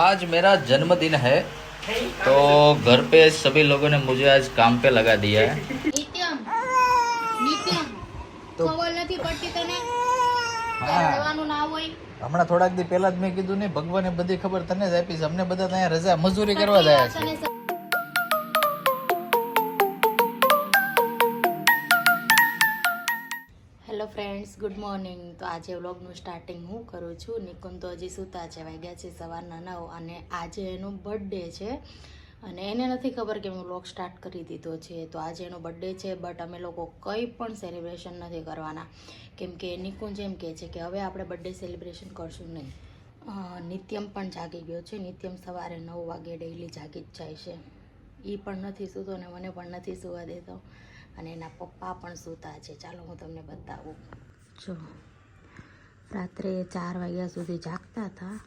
आज मेरा जन्मदिन है तो घर पे सभी लोगों ने मुझे आज काम पे लगा दिया है નિત્યમ નિત્યમ તો- ખબર નથી પડતી તને હા. તારે રહેવાનું ના હોય હમણાં થોડાક દી પહેલા જ મેં કીધું ને ભગવાને બધી ખબર તને જ આપી છે અમને બધા ત્યાં રજા મજૂરી કરવા જાય છે Hello friends, good morning. તો આજે વ્લોગનું સ્ટાર્ટિંગ હું કરું છું. નિકુન તો હજી સૂતા છે વાગ્યા છે સવારના નવ અને આજે એનો બર્થડે છે. અને એને નથી ખબર કે હું વ્લોગ સ્ટાર્ટ કરી દીધો છે. તો આજે એનો બર્થડે છે, બટ અમે લોકો કંઈ પણ સેલિબ્રેશન નથી કરવાના. કેમ કે નિકુંજ એમ કહે છે કે હવે આપણે બર્થડે સેલિબ્રેશન કરશું નહીં. નિત્યમ પણ જાગી ગયો છે. નિત્યમ સવારે નવ વાગે ડેઇલી જાગી જ જાય છે. એ પણ નથી સૂતો ને મને પણ નથી સૂવા દેતો. અને એના પપ્પા પણ સૂતા છે. ચાલો હું તમને બતાવું. જો, રાત્રે ચાર વાગ્યા સુધી જાગતા હતા.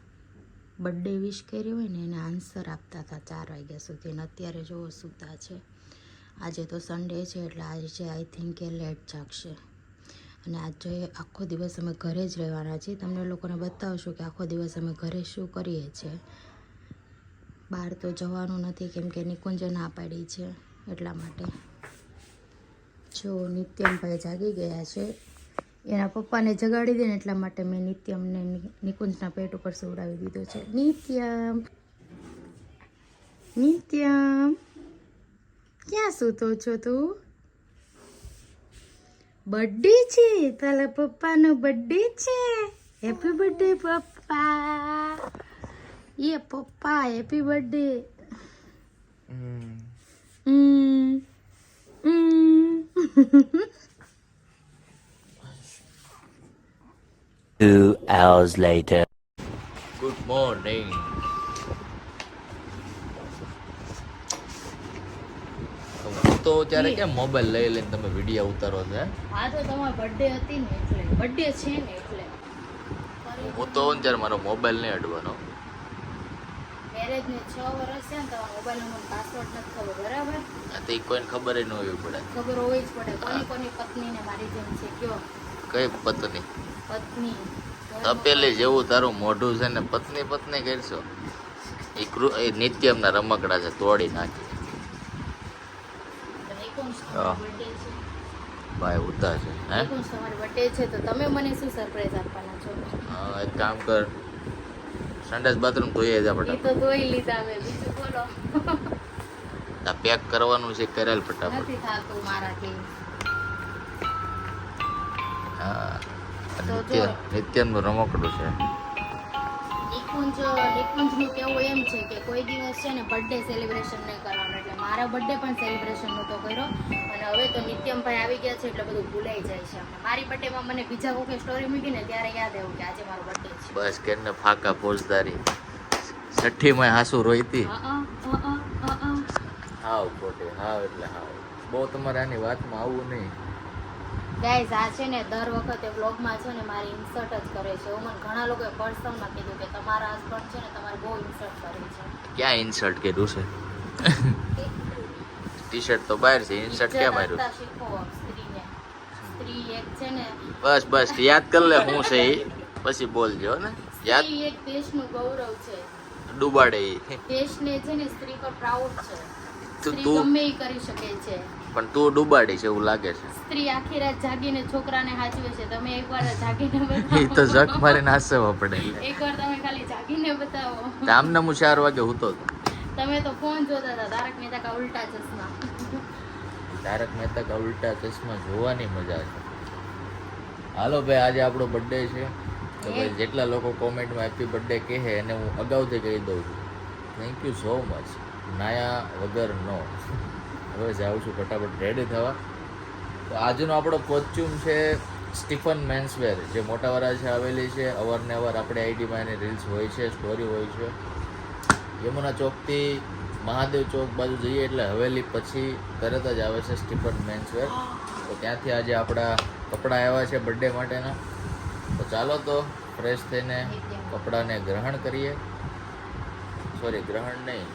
બર્થડે વિશ કર્યો હોય ને એને આન્સર આપતા હતા ચાર વાગ્યા સુધી. અને અત્યારે જો સૂતા છે. આજે તો સન્ડે છે એટલે આજે આઈ થિંક એ લેટ જાગશે. અને આજે આખો દિવસ અમે ઘરે જ રહેવાના છીએ. તમને લોકોને બતાવશું કે આખો દિવસ અમે ઘરે શું કરીએ છીએ. બહાર તો જવાનું નથી કેમ કે નિકુંજે ના પાડી છે એટલા માટે. જો નિત્યમભાઈ જાગી ગયા છે. એના પપ્પાને જગાડી દે ને એટલા માટે મેં નિત્યમને નિકુંજના પેટ ઉપર સુવડાવી દીધો છે. નિત્યમ! નિત્યમ! ક્યાં સૂતો છો તું? બર્થડે છે તારા પપ્પાનો બર્થડે છે. હેપી બર્થડે પપ્પા! એ પપ્પા happy birthday hmm. Hmm. Two hours later. Good morning હું તો ત્યારે કેમ મોબાઈલ લઈ લઈને તમે વીડિયો ઉતારો છે હે? આ તો તમારો બર્થડે હતી ને એટલે. બર્થડે છે ને એટલે. હું તો ત્યારે મારો મોબાઈલ નહીં અડવાનો. મેરેજ ને છ વર્ષ છે ને તમારા મોબાઈલ નો પાસવર્ડ નથી ખબર બરાબર? આ તો ઈ કોઈને ખબર ય ન હોવી પડે. ખબર હોવી જ પડે. કોની કોની પત્નીને મારી જેમ છે કયો? કઈ પત્ની? પત્ની. તપેલી જેવું તારું મોઢું છે ને પત્ની પત્ની કરશો. એ કૃ એ નિત્યમના રમકડા છે તોડી નાખી. ભાઈ ઉતા છે હે? તમારી બર્થડે છે? તો તમે મને શું સરપ્રાઈઝ આપવાના છો? એક કામ કર. સંડાસ બાથરૂમ ધોઈએ જા આપણે. તો ધોઈ લીધા મેં બીજું બોલો. આ પેક કરવાનું છે કરેલ ફટાફટ. નથી થાતું મારાથી હા નિત્ય નિત્યનું રમકડું છે. નિકુંજ નિકુંજનું કહેવું એમ છે કે કોઈ દિવસ છે ને બર્થડે સેલિબ્રેશન નહીં કરવાનું એટલે મારા બર્થડે પણ સેલિબ્રેશન નહોતો કર્યો. અને હવે તો નિત્યમભાઈ આવી ગયા છે એટલે બધું ભૂલાઈ જાય છે. મારી બર્થડેમાં મને બીજા કોઈ સ્ટોરી મૂકી ને ત્યારે યાદ આવ્યું કે આજે મારો બર્થડે છે. બસ કેને ફાકા ફોજદારી. છઠ્ઠી માં હાસુ રોઈતી. હાવ ખોટી હાવ એટલે હાવ. બહુ તમારે આની વાતમાં આવવું નહીં. ગાઈઝ આ છે ને દર વખતે વ્લોગમાં છે ને મારી ઇન્સર્ટ જ કરે છે. મને ઘણા લોકોએ પર્સનલમાં કીધું કે તમારા હસબન્ડ છે ને તમારે બહુ ઇન્સર્ટ કરે છે. ક્યાં ઇન્સર્ટ કર્યું છે? ટી શર્ટ તો બહાર છે ઇન્સર્ટ ક્યાં માર્યું? સ્ત્રીને. સ્ત્રી એક છે ને બસ બસ યાદ કર લે હું છે પછી બોલજો ને. યાદ એક દેશનું ગૌરવ છે. ડૂબાડે દેશને છે ને સ્ત્રી પર પ્રાઉડ છે. સ્ત્રી તું ગમે કરી શકે છે. પણ તું ડૂબાડી છે એવું લાગે છે. સ્ત્રી આખી રાત જાગીને છોકરાને સાચવે છે. તમે એકવાર જાગીને એ તો જક મારીને હાસવા પડે. એકવાર તમે ખાલી જાગીને બતાવો. આમને હું ચાર વાગે હતો તમે તો ફોન જોતા હતા. તારક મહેતા કા ઉલ્ટા ચશ્મા. તારક મહેતા કા ઉલ્ટા ચશ્મા જોવાની મજા છે. હાલો ભાઈ આજે આપણો બર્થડે છે. તો ભાઈ જેટલા લોકો કોમેન્ટમાં હેપી બર્થડે કહે એને હું અગાઉથી કહી દઉં છું. થેન્ક યુ સો મચ નાયા વગર નો હવે જાઉં છું ફટાફટ રેડી થવા. તો આજનો આપણો કોચ્યુમ છે સ્ટીફન મેન્સવેર જે મોટાવાળા છે આવેલી છે. અવારનવાર આપણે આઈડીમાં એની રીલ્સ હોય છે સ્ટોરી હોય છે. યમુના ચોકથી મહાદેવ ચોક બાજુ જઈએ એટલે હવેલી પછી તરત જ આવે છે સ્ટીફન મેન્સવેર તો ત્યાંથી આજે આપણા કપડાં આવ્યા છે બર્થડે માટેના. તો ચાલો તો ફ્રેશ થઈને કપડાને ગ્રહણ કરીએ. સોરી ગ્રહણ નહીં.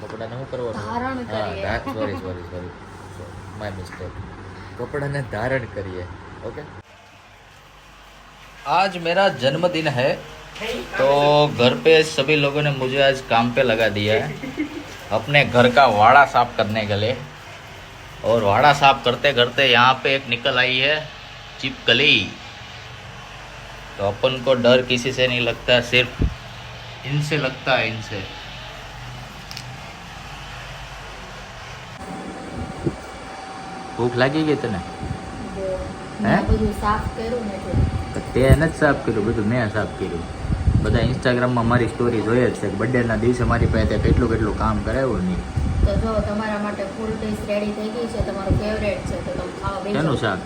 કપડાને શું કરવાનું ધારણ કરીએ. હા sorry sorry sorry my mistake કપડાને ધારણ કરીએ ઓકે आज मेरा जन्मदिन है तो घर पे सभी लोगों ने मुझे आज काम पे लगा दिया है अपने घर का वाड़ा साफ करने के लिए और वाड़ा साफ करते करते यहाँ पे एक निकल आई है चिपकली तो अपन को डर किसी से नहीं लगता सिर्फ इनसे लगता है इनसे ભૂખ લાગી ગઈ તને? મેં બધું સાફ કર્યું ને તે નથી સાફ કર્યું બધું મેં સાફ કર્યું. બધા ઇન્સ્ટાગ્રામમાં મારી સ્ટોરી જોઈએ જ છે બર્થડેના દિવસે મારી પાસે કેટલું કેટલું કામ કરાવ્યું નહીં. તો જો તમારા માટે ફૂલ ડીશ રેડી થઈ ગઈ છે તમારું ફેવરેટ છે તો તમે ખાવા બેસો. એનું શાક?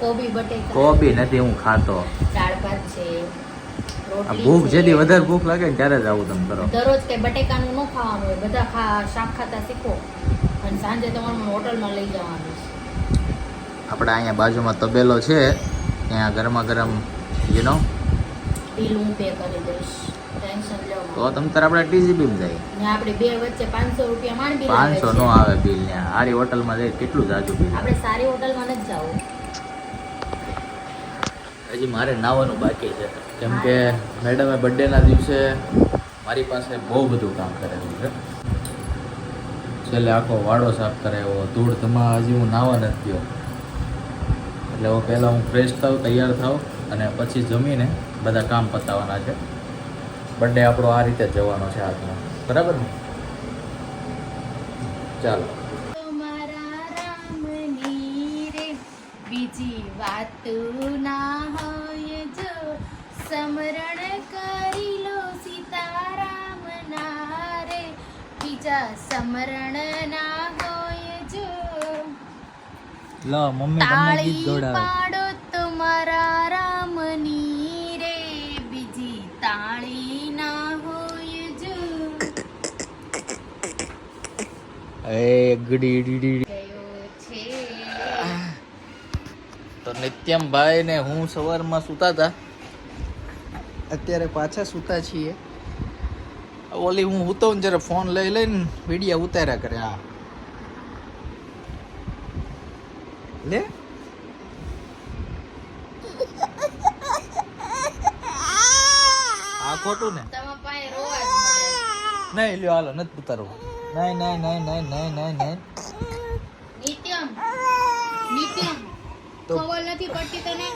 કોબી બટેકા. કોબી નથી હું ખાતો. દાળ ભાત છે ભૂખ છે. જેથી વધારે ભૂખ લાગે ત્યારે જ આવું તમે કરો. દરરોજ કે બટેકાનું ન ખાવાનું હોય બધા ખા શાક ખાતા શીખો. અને સાંજે તમારું હોટલમાં લઈ જવાનું છે. આપણે અહીંયા બાજુમાં તબેલો છે. ત્યાં ગરમા ગરમ યુ નો. તો તમ તારે આપણે ને આપણે બે વચ્ચે પાંચસો રૂપિયા માંડ બિલ પાંચસો નો આવે બિલ આરી હોટલમાં જાય કેટલું જાજુ બિલ આપણે સારી હોટલમાં નથી જવું. હજી મારે નાવાનું બાકી છે. કેમ કે મેડમે બર્થડેના દિવસે મારી પાસે બહુ બધું કામ કરેલું છે. છેલ્લે આખો વાડો સાફ કરાવ્યો ધૂળ ધમા હજી હું નાવા નથી ગયો. એટલે હું પહેલાં હું ફ્રેશ થાઉં તૈયાર થાઉં અને પછી જમીને બધા કામ પતાવવાના છે. બર્થડે આપણો આ રીતે જવાનો છે આજનો બરાબર ને? ચાલો. બીજી વાત ના હોય જો. સમરણ કરી સમરણ ના હોય જો. લો મમ્મી તાળી પાડો તમારા રામની રે. બીજી તાળી ના હોય જો. એ ગડી ડી ગયો છે. તો ને હું સવારમાં સૂતા હતા અત્યારે પાછા સૂતા છીએ. ઓલી હું સૂતો ને જ્યારે ફોન લઈ લઈને વિડીયા ઉતાર્યા કરે આ લે? આ ખોટું ને? નહીં લ્યો હાલો નથી ઉતારવું. નહીં નહીં નહીં નહીં નહીં નહીં નહીં. નિત્યમ. નિત્યમ. ખબર નથી પડતી તને?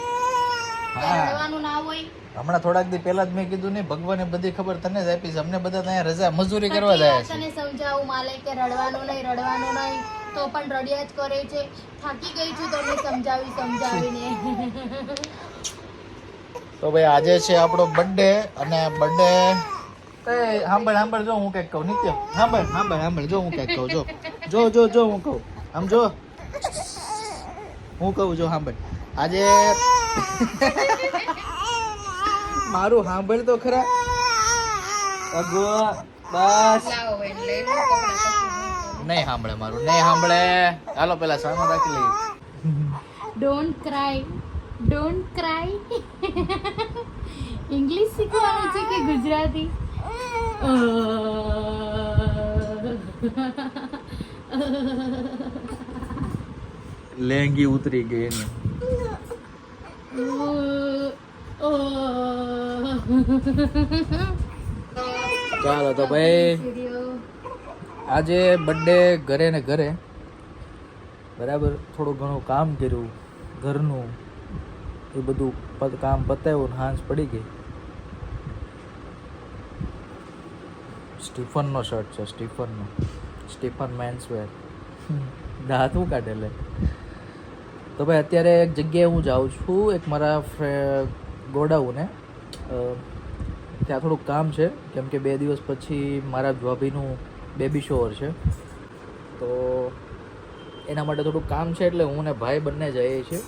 હા. ના હોય. હમણાં થોડાક દી પહેલા જ મેં કીધું નહીં ભગવાને બધી ખબર તને જ આપી છે. અમને બધા ત્યાં રજા મજૂરી કરવા જાય છે. તને સમજાવું માલે કે રડવાનું નહીં રડવાનું નહીં તો પણ રડ્યા જ કરે છે. થાકી ગઈ છું તમને સમજાવી સમજાવીને. તો ભાઈ આજે છે આપણો બર્થડે અને બર્થડે એ સાંભળ સાંભળ જો હું કંઈક કહું. નિત્ય સાંભળ સાંભળ સાંભળ જો હું કંઈક કહું જો. જો જો જો હું કહું. આમ જો. હું કહું જો સાંભળ આજે મારું સાંભળ તો ખરા. અગો બસ. નહીં સાંભળે મારું નહીં સાંભળે. ચાલો પેલા સામે રાખી લઈએ. Don't cry don't cry English શીખવાનું છે કે ગુજરાતી? લેંગી ઉતરી ગઈ એને. ચાલો તો ભાઈ, આજે બર્થડે ઘરે ને ઘરે. બરાબર, થોડું ઘણું કામ કર્યું, ઘરનું. એ બધું કામ પતાવ્યું હાંસ પડી ગઈ. સ્ટીફનનો શર્ટ છે, સ્ટીફનનો. Stephen menswear. દાંત હું કાઢે લે તો ભાઈ અત્યારે એક જગ્યાએ હું જાઉં છું, એક મારા ગોડાઉને. ત્યાં થોડુંક કામ છે, કેમ કે બે દિવસ પછી મારા ભાભીનું બેબી શોવર છે. તો એના માટે થોડુંક કામ છે એટલે હું ને ભાઈ બંને જઈએ છીએ.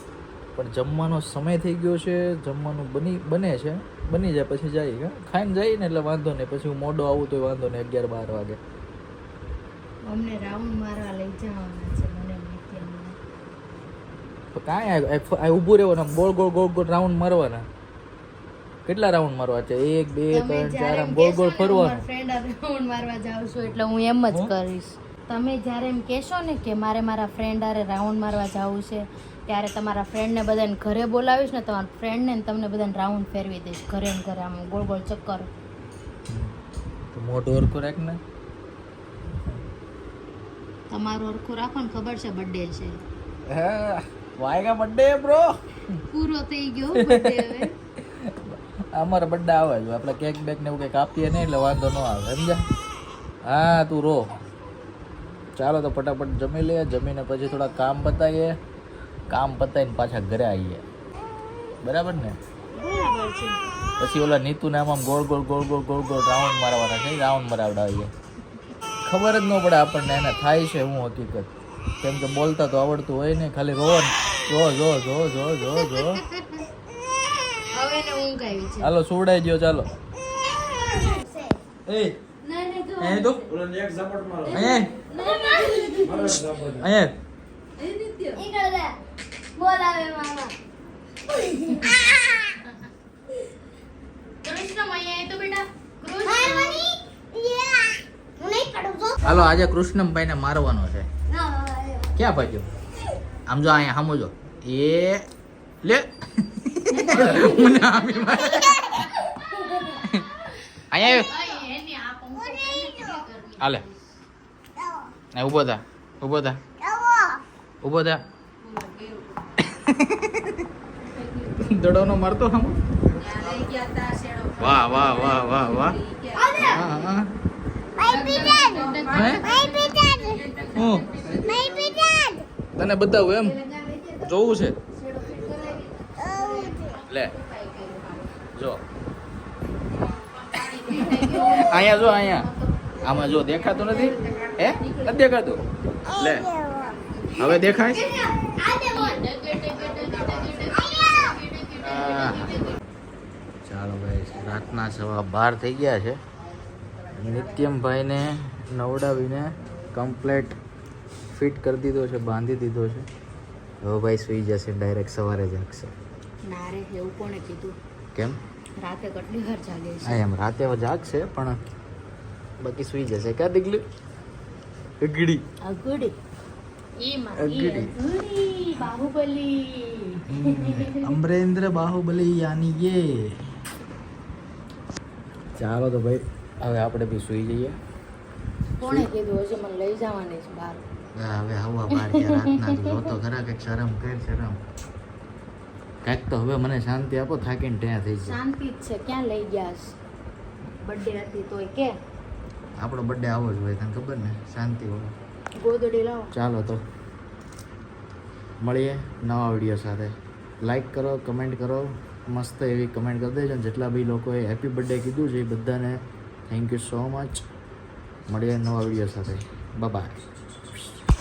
પણ જમવાનો સમય થઈ ગયો છે, જમવાનું બની, બને છે. બની જાય પછી જઈએ. ખાઈને જઈએ ને એટલે વાંધો નહીં. પછી હું મોડો આવું તો વાંધો નહીં, અગિયાર બાર વાગે. અમને રાઉન્ડ મારવા લઈ જવાના છે તો કાંઈ આ- ઊભું રહેવાનું ગોળ ગોળ ગોળ ગોળ રાઉન્ડ મારવાના. કેટલા રાઉન્ડ મારવા છે? એક બે ત્રણ ચાર આમ ગોળ ગોળ ફરવાનું. ફ્રેન્ડ રાઉન્ડ મારવા જાઉં છું એટલે હું એમ જ કરીશ. તમે જ્યારે એમ કહેશો ને કે મારે મારા ફ્રેન્ડ હારે રાઉન્ડ મારવા જવું છે ત્યારે તમારા ફ્રેન્ડને બધાને ઘરે બોલાવીશ ને તમારા ફ્રેન્ડને તમને બધાને રાઉન્ડ ફેરવી દઈશ ઘરે ને ઘરે આમ ગોળ ગોળ ચક્કર. મોટો હરખું રાખ ને. તમારું ઓરખો રાખો ને ખબર છે બર્થડે છે. વાયગા બર્થડે બ્રો પૂરો થઈ ગયો બર્થડે હવે. અમારો બર્થડે આવે છે આપણે કેક બેક ને એવું કંઈક આપીએ નહીં એટલે વાંધો ન આવે સમજ્યા? હા તું રો. ચાલો તો ફટાફટ જમી લઈએ જમીને પછી થોડા કામ પતાવીએ કામ પતાવીને પાછા ઘરે આવીએ. બરાબર ને? પછી ઓલા નીતુને આમ આમ ગોળ ગોળ ગોળ ગોળ ગોળ ગોળ રાઉન્ડ મારવાના છે રાઉન્ડ મરાવડાવીએ. ખબર જ ન પડે આપણને એને થાય છે હું હકીકત. કેમ કે બોલતા તો આવડતું હોય ને ખાલી રોવાનું. જો જો જો જો જો જો. હવે ને ઊંઘ આવી છે. હાલો સુવડાઈ ગયો ચાલો. એ ના ના જો. અહીંયા તો અહીંયા અહીંયા બોલાવે એ નિત્ય એ તો બોલાવે મામા હાલો આજે કૃષ્ણભાઈ ને મારવાનો છે ક્યાં ભાગ્યો? આમ જો અહીંયા સામો જો એ લે. અહીંયા હાલે. ઊભો થા ઊભો થા. ઊભો થા. દડોનો મારતો હમ વાહ વાહ વાહ વાહ વાહ. હે હું. તને બતાવું એમ? જોવું છે? લે. જો. અહીંયા જો, અહીંયા. આમાં જો દેખાતું નથી? હે? નથી દેખાતું? લે. હવે દેખાય. ચાલો ભાઈ, રાતના સવા બાર થઈ ગયા છે. નિત્યમભાઈને નવડાવીને કમ્પ્લેટ ફિટ કરી દીધો છે બાંધી દીધો છે. હવે ભાઈ સુઈ જશે ડાયરેક્ટ સવારે જાગશે ના રે એવું કોણે કીધું? કેમ? રાતે કેટલી વાર જાગે હા છે એમ રાતે જાગશે પણ બાકી સુઈ જશે. ક્યાં દીકલી? અગડી. અગડી? અમરેન્દ્ર બાહુબલી યાની યે. ચાલો તો ભાઈ હવે આપણે બી સુઈ જઈએ. કોણે કીધું? હજી મને લઈ જવાની છે બહાર. હા, હવે હવા બાર ગયા રાતના તું જોતો ખરા કંઈક શરમ કર શરમ. કાંઈક તો હવે મને શાંતિ આપો થાકીને ત્યાં થઈ જાય શાંતિ જ છે. ક્યાં લઈ ગયા બર્થડે હતી તોય કે? આપણો બર્થડે આવો જ હોય તને ખબર ને? શાંતિ હોય. ગોદડી લાવો. ચાલો તો. મળીએ નવા વીડિયો સાથે. લાઈક કરો કમેન્ટ કરો. મસ્ત એવી કમેન્ટ કરી દેજો જેટલા બી લોકોએ હેપી બર્થડે કીધું છે એ બધાને થેન્ક યુ સો મચ મળીએ નવા વીડિયો સાથે. Bye